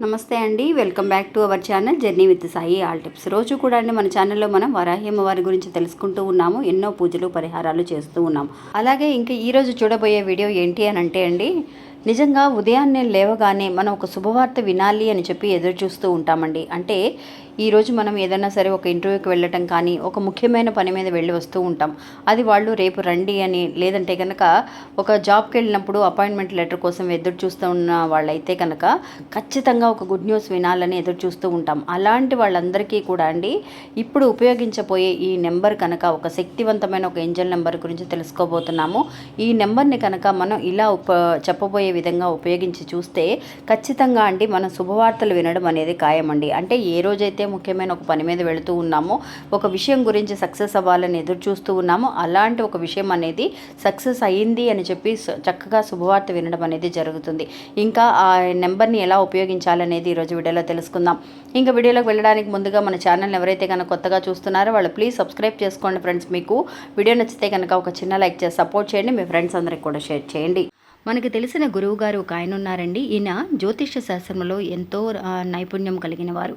నమస్తే అండి welcome back to our channel journey with Sai all tips. రోజు కూడా అండి మన ఛానల్లో మనం వరాహ్యమ్మ వారి గురించి తెలుసుకుంటూ ఉన్నాము ఎన్నో పూజలు పరిహారాలు చేస్తూ ఉన్నాం అలాగే ఇంకా ఈరోజు చూడబోయే వీడియో ఏంటి అని అంటే అండి నిజంగా ఉదయాన్నే లేవగానే మనం ఒక శుభవార్త వినాలి అని చెప్పి ఎదురు చూస్తూ ఉంటామండి. అంటే ఈరోజు మనం ఏదైనా సరే ఒక ఇంటర్వ్యూకి వెళ్ళటం కానీ ఒక ముఖ్యమైన పని మీద వెళ్ళి వస్తూ ఉంటాం. అది వాళ్ళు రేపు రండి అని లేదంటే కనుక ఒక జాబ్కి వెళ్ళినప్పుడు అపాయింట్మెంట్ లెటర్ కోసం ఎదురు చూస్తూ ఉన్న వాళ్ళైతే కనుక ఖచ్చితంగా ఒక గుడ్ న్యూస్ వినాలని ఎదురు చూస్తూ ఉంటాం. అలాంటి వాళ్ళందరికీ కూడా అండి ఇప్పుడు ఉపయోగించబోయే ఈ నెంబర్ కనుక ఒక శక్తివంతమైన ఒక ఏంజల్ నెంబర్ గురించి తెలుసుకోబోతున్నాము. ఈ నెంబర్ని కనుక మనం ఇలా ఉప చెప్పబోయే విధంగా ఉపయోగించి చూస్తే ఖచ్చితంగా అండి మనం శుభవార్తలు వినడం అనేది ఖాయమండి. అంటే ఏ రోజైతే ముఖ్యమైన ఒక పని మీద వెళుతూ ఉన్నామో. ఒక విషయం గురించి సక్సెస్ అవ్వాలని ఎదురు చూస్తూ ఉన్నామో. అలాంటి ఒక విషయం అనేది సక్సెస్ అయ్యింది అని చెప్పి చక్కగా శుభవార్త వినడం అనేది జరుగుతుంది. ఇంకా ఆ నెంబర్ని ఎలా ఉపయోగించాలనేది ఈరోజు వీడియోలో తెలుసుకుందాం. ఇంకా వీడియోలోకి వెళ్ళడానికి ముందుగా మన ఛానల్ ఎవరైతే కనుక కొత్తగా చూస్తున్నారో వాళ్ళు ప్లీజ్ సబ్స్క్రైబ్ చేసుకోండి ఫ్రెండ్స్. మీకు వీడియో నచ్చితే కనుక ఒక చిన్న లైక్ చేసి సపోర్ట్ చేయండి. మీ ఫ్రెండ్స్ అందరికి కూడా షేర్ చేయండి. మనకు తెలిసిన గురువు గారు ఒక ఆయన ఉన్నారండి. ఈయన జ్యోతిష్య శాస్త్రంలో ఎంతో నైపుణ్యం కలిగిన వారు.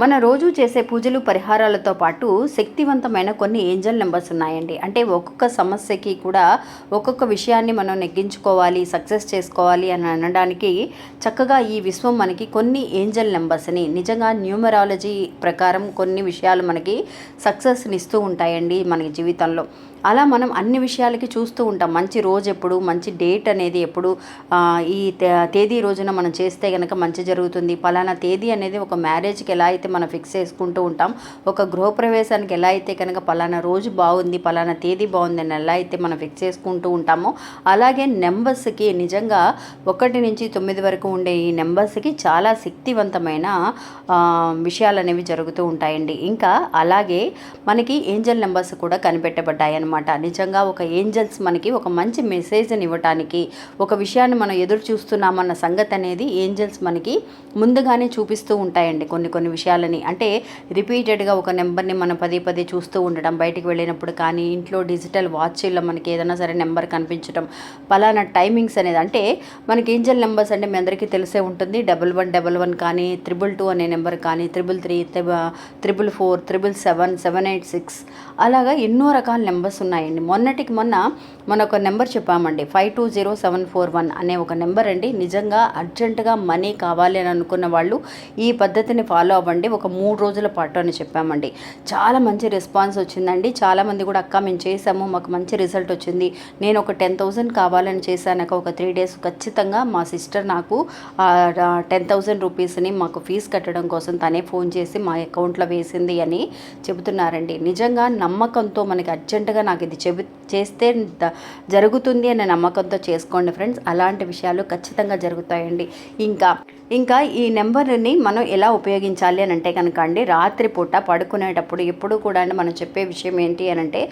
మన రోజు చేసే పూజలు పరిహారాలతో పాటు శక్తివంతమైన కొన్ని ఏంజల్ నెంబర్స్ ఉన్నాయండి. అంటే ఒక్కొక్క సమస్యకి కూడా ఒక్కొక్క విషయాన్ని మనం నెగ్గించుకోవాలి సక్సెస్ చేసుకోవాలి అని అనడానికి చక్కగా ఈ విశ్వం మనకి కొన్ని ఏంజల్ నెంబర్స్ని నిజంగా న్యూమరాలజీ ప్రకారం కొన్ని విషయాలు మనకి సక్సెస్ని ఇస్తూ ఉంటాయండి మన జీవితంలో. అలా మనం అన్ని విషయాలకి చూస్తూ ఉంటాం. మంచి రోజు ఎప్పుడు మంచి డేట్ అనేది ఎప్పుడు ఈ తే- తేదీ రోజున మనం చేస్తే కనుక మంచి జరుగుతుంది. పలానా తేదీ అనేది ఒక మ్యారేజ్కి ఎలా అయితే మనం ఫిక్స్ చేసుకుంటూ ఉంటాం. ఒక గృహప్రవేశానికి ఎలా అయితే కనుక పలానా రోజు బాగుంది పలానా తేదీ బాగుంది అని ఎలా అయితే మనం ఫిక్స్ చేసుకుంటూ ఉంటామో అలాగే నెంబర్స్కి నిజంగా ఒకటి నుంచి తొమ్మిది వరకు ఉండే ఈ నెంబర్స్కి చాలా శక్తివంతమైన విషయాలు అనేవి జరుగుతూ ఉంటాయండి. ఇంకా అలాగే మనకి ఏంజల్ నెంబర్స్ కూడా కనిపెట్టబడ్డాయి అనమాట నిజంగా ఒక ఏంజల్స్ మనకి ఒక మంచి మెసేజ్ని ఇవ్వటానికి ఒక విషయాన్ని మనం ఎదురు చూస్తున్నామన్న సంగతి అనేది ఏంజల్స్ మనకి ముందుగానే చూపిస్తూ ఉంటాయండి కొన్ని కొన్ని విషయాలు. విషయాలని అంటే రిపీటెడ్గా ఒక నెంబర్ని మనం పదే పదే చూస్తూ ఉండడం బయటికి వెళ్ళినప్పుడు కానీ ఇంట్లో డిజిటల్ వాచ్లో మనకి ఏదైనా సరే నెంబర్ కనిపించడం పలానా టైమింగ్స్ అనేది అంటే మనకి ఏంజల్ నెంబర్స్ అంటే మీ అందరికీ తెలిసే ఉంటుంది. డబల్ వన్ డబల్ వన్ కానీ త్రిబుల్ టూ అనే నెంబర్ కానీ triple three triple four triple seven seven eight six అలాగా ఎన్నో రకాల నెంబర్స్ ఉన్నాయండి. మొన్నటికి మొన్న మన ఒక నెంబర్ చెప్పామండి. Five two zero seven four one అనే ఒక నెంబర్ అండి. నిజంగా అర్జెంటుగా మనీ కావాలి అని అనుకున్న వాళ్ళు ఈ పద్ధతిని ఫాలో అవ్వండి. ఒక మూడు రోజుల పాటు అని చెప్పామండి. చాలా మంచి రెస్పాన్స్ వచ్చిందండి. చాలామంది కూడా అక్క మేము చేసాము మాకు మంచి రిజల్ట్ వచ్చింది. నేను ఒక టెన్ థౌజండ్ కావాలని చేశాను. ఒక త్రీ డేస్ ఖచ్చితంగా మా సిస్టర్ నాకు టెన్ థౌజండ్ రూపీస్ని మాకు ఫీజు కట్టడం కోసం తనే ఫోన్ చేసి మా అకౌంట్లో వేసింది అని చెబుతున్నారండి. నిజంగా నమ్మకంతో మనకి అర్జెంటుగా నాకు ఇది చెబు చేస్తే జరుగుతుంది అనే నమ్మకంతో చేసుకోండి ఫ్రెండ్స్. అలాంటి విషయాలు ఖచ్చితంగా జరుగుతాయండి. ఇంకా ఇంకా ఈ నెంబర్ని మనం ఎలా ఉపయోగించాలి అని అంటే కనుక అండి రాత్రిపూట పడుకునేటప్పుడు ఎప్పుడు కూడా అండి మనం చెప్పే విషయం ఏంటి అని అంటే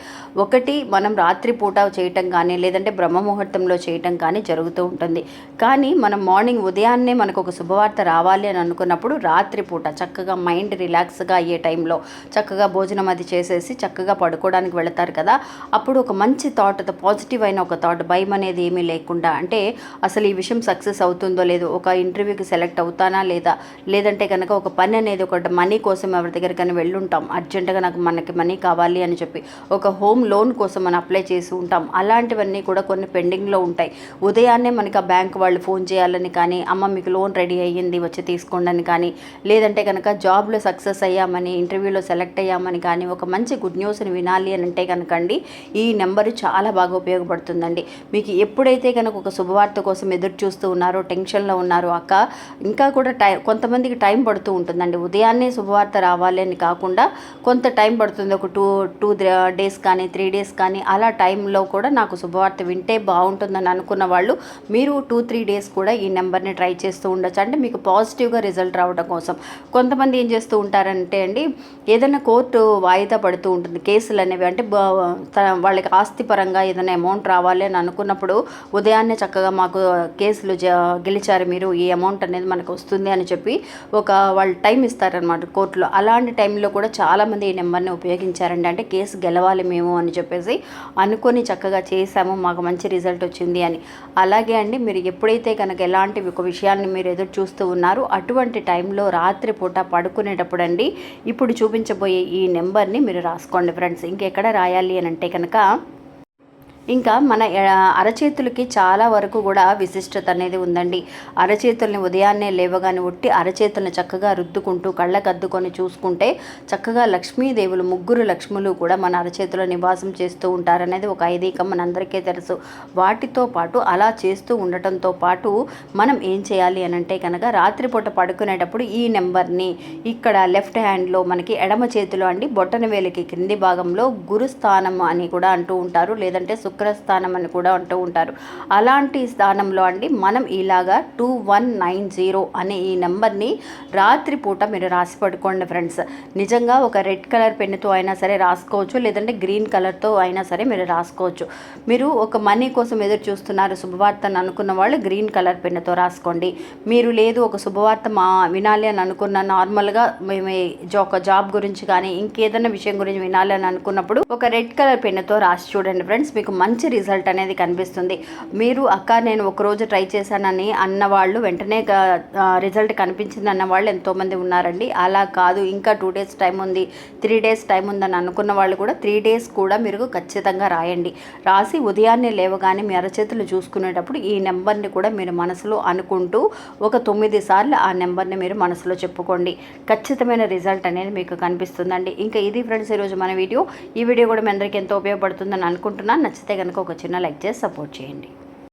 ఒకటి మనం రాత్రిపూట చేయటం కానీ లేదంటే బ్రహ్మ ముహూర్తంలో చేయటం కానీ జరుగుతూ ఉంటుంది. కానీ మనం మార్నింగ్ ఉదయాన్నే మనకు ఒక శుభవార్త రావాలి అని అనుకున్నప్పుడు రాత్రిపూట చక్కగా మైండ్ రిలాక్స్గా అయ్యే టైంలో చక్కగా భోజనం అది చేసేసి చక్కగా పడుకోవడానికి వెళతారు కదా అప్పుడు ఒక మంచి థాట్ పాజిటివ్ అయిన ఒక థాట్ భయం అనేది ఏమీ లేకుండా అంటే అసలు ఈ విషయం సక్సెస్ అవుతుందో లేదో ఒక ఇంటర్వ్యూకి సెలెక్ట్ అవుతానా లేదా లేదంటే కనుక ఒక పని అనేది ఒక మనీ కోసం ఎవరి దగ్గరికైనా వెళ్ళుంటాం. అర్జెంటుగా నాకు మనకి మనీ కావాలి అని చెప్పి ఒక హోమ్ లోన్ కోసం మనం అప్లై చేసి ఉంటాం. అలాంటివన్నీ కూడా కొన్ని పెండింగ్లో ఉంటాయి. ఉదయాన్నే మనకి ఆ బ్యాంక్ వాళ్ళు ఫోన్ చేయాలని కానీ అమ్మ మీకు లోన్ రెడీ అయ్యింది వచ్చి తీసుకోండి అని కానీ లేదంటే కనుక జాబ్లో సక్సెస్ అయ్యామని ఇంటర్వ్యూలో సెలెక్ట్ అయ్యామని కానీ ఒక మంచి గుడ్ న్యూస్ని వినాలి అని అంటే కనుక అండి ఈ నెంబరు చాలా బాగా ఉపయోగపడుతుందండి. మీకు ఎప్పుడైతే కనుక ఒక శుభవార్త కోసం ఎదురు చూస్తూ ఉన్నారో టెన్షన్లో ఉన్నారో అక్క ఇంకా కూడా టైం కొంతమందికి టైం పడుతూ ఉంటుందండి. ఉదయం ఉదయాన్నే శుభవార్త రావాలి అని కాకుండా కొంత టైం పడుతుంది. ఒక టూ టూ డేస్ కానీ త్రీ డేస్ కానీ అలా టైంలో కూడా నాకు శుభవార్త వింటే బాగుంటుందని అనుకున్న వాళ్ళు మీరు టూ త్రీ డేస్ కూడా ఈ నెంబర్ని ట్రై చేస్తూ ఉండొచ్చు. అంటే మీకు పాజిటివ్గా రిజల్ట్ రావడం కోసం. కొంతమంది ఏం చేస్తూ ఉంటారంటే అండి ఏదైనా కోర్టు వాయిదా పడుతూ ఉంటుంది. కేసులు అనేవి అంటే వాళ్ళకి ఆస్తిపరంగా ఏదైనా అమౌంట్ రావాలి అని అనుకున్నప్పుడు ఉదయాన్నే చక్కగా మాకు కేసులు జ గెలిచారు మీరు ఈ అమౌంట్ అనేది మనకు వస్తుంది అని చెప్పి ఒక వాళ్ళు టైం ఇస్తారు. చేస్తారనమాట కోర్టులో. అలాంటి టైంలో కూడా చాలామంది ఈ నెంబర్ని ఉపయోగించారండి. అంటే కేసు గెలవాలి మేము అని చెప్పేసి అనుకొని చక్కగా చేశాము మాకు మంచి రిజల్ట్ వచ్చింది అని. అలాగే అండి మీరు ఎప్పుడైతే కనుక ఎలాంటి ఒక విషయాన్ని మీరు ఎదురు చూస్తూ ఉన్నారో అటువంటి టైంలో రాత్రిపూట పడుకునేటప్పుడు అండి ఇప్పుడు చూపించబోయే ఈ నెంబర్ని మీరు రాసుకోండి ఫ్రెండ్స్. ఇంకెక్కడ రాయాలి అని అంటే కనుక ఇంకా మన అరచేతులకి చాలా వరకు కూడా విశిష్టత అనేది ఉందండి. అరచేతుల్ని ఉదయాన్నే లేవగానే ఉట్టి అరచేతులను చక్కగా రుద్దుకుంటూ కళ్ళకు అద్దుకొని చూసుకుంటే చక్కగా లక్ష్మీదేవులు ముగ్గురు లక్ష్ములు కూడా మన అరచేతిలో నివాసం చేస్తూ ఉంటారనేది ఒక ఐదీకం మనందరికీ తెలుసు. వాటితో పాటు అలా చేస్తూ ఉండటంతో పాటు మనం ఏం చేయాలి అని అంటే కనుక రాత్రిపూట పడుకునేటప్పుడు ఈ నెంబర్ని ఇక్కడ లెఫ్ట్ హ్యాండ్లో మనకి ఎడమ చేతిలో అండి బొట్టన వేలికి క్రింది భాగంలో గురుస్థానం అని కూడా అంటూ ఉంటారు. లేదంటే శుక్రస్థానం అని కూడా అంటూ ఉంటారు. అలాంటి స్థానంలో అండి మనం ఇలాగా టూ వన్ నైన్ జీరో అనే ఈ నెంబర్ని రాత్రిపూట మీరు రాసి పడుకోండి ఫ్రెండ్స్. నిజంగా ఒక రెడ్ కలర్ పెన్నుతో అయినా సరే రాసుకోవచ్చు లేదంటే గ్రీన్ కలర్తో అయినా సరే మీరు రాసుకోవచ్చు. మీరు ఒక మనీ కోసం ఎదురు చూస్తున్నారు శుభవార్తను అనుకున్న వాళ్ళు గ్రీన్ కలర్ పెన్నుతో రాసుకోండి. మీరు లేదు ఒక శుభవార్త మా వినాలి అని అనుకున్న నార్మల్గా మేము జా- ఒక జాబ్ గురించి కానీ ఇంకేదైనా విషయం గురించి వినాలి అని అనుకున్నప్పుడు ఒక రెడ్ కలర్ పెన్నుతో రాసి చూడండి ఫ్రెండ్స్. మీకు మంచి రిజల్ట్ అనేది కనిపిస్తుంది. మీరు అక్క నేను ఒక రోజు ట్రై చేశానని అన్న వాళ్ళు వెంటనే రిజల్ట్ కనిపించింది అన్న వాళ్ళు ఎంతోమంది ఉన్నారండి. అలా కాదు ఇంకా టూ డేస్ టైం ఉంది త్రీ డేస్ టైం ఉందని అనుకున్న వాళ్ళు కూడా త్రీ డేస్ కూడా మీరు ఖచ్చితంగా రాయండి. రాసి ఉదయాన్నే లేవగానే మీ అరచేతులు చూసుకునేటప్పుడు ఈ నెంబర్ని కూడా మీరు మనసులో అనుకుంటూ ఒక తొమ్మిది సార్లు ఆ నెంబర్ని మీరు మనసులో చెప్పుకోండి. ఖచ్చితమైన రిజల్ట్ అనేది మీకు కనిపిస్తుందండి. ఇంకా ఇది ఫ్రెండ్స్ ఈరోజు మన వీడియో. ఈ వీడియో కూడా మీ అందరికీ ఎంతో ఉపయోగపడుతుందని అనుకుంటున్నాను. నచ్చితే కనుక ఒక చిన్న లైక్ చేసి సపోర్ట్ చేయండి.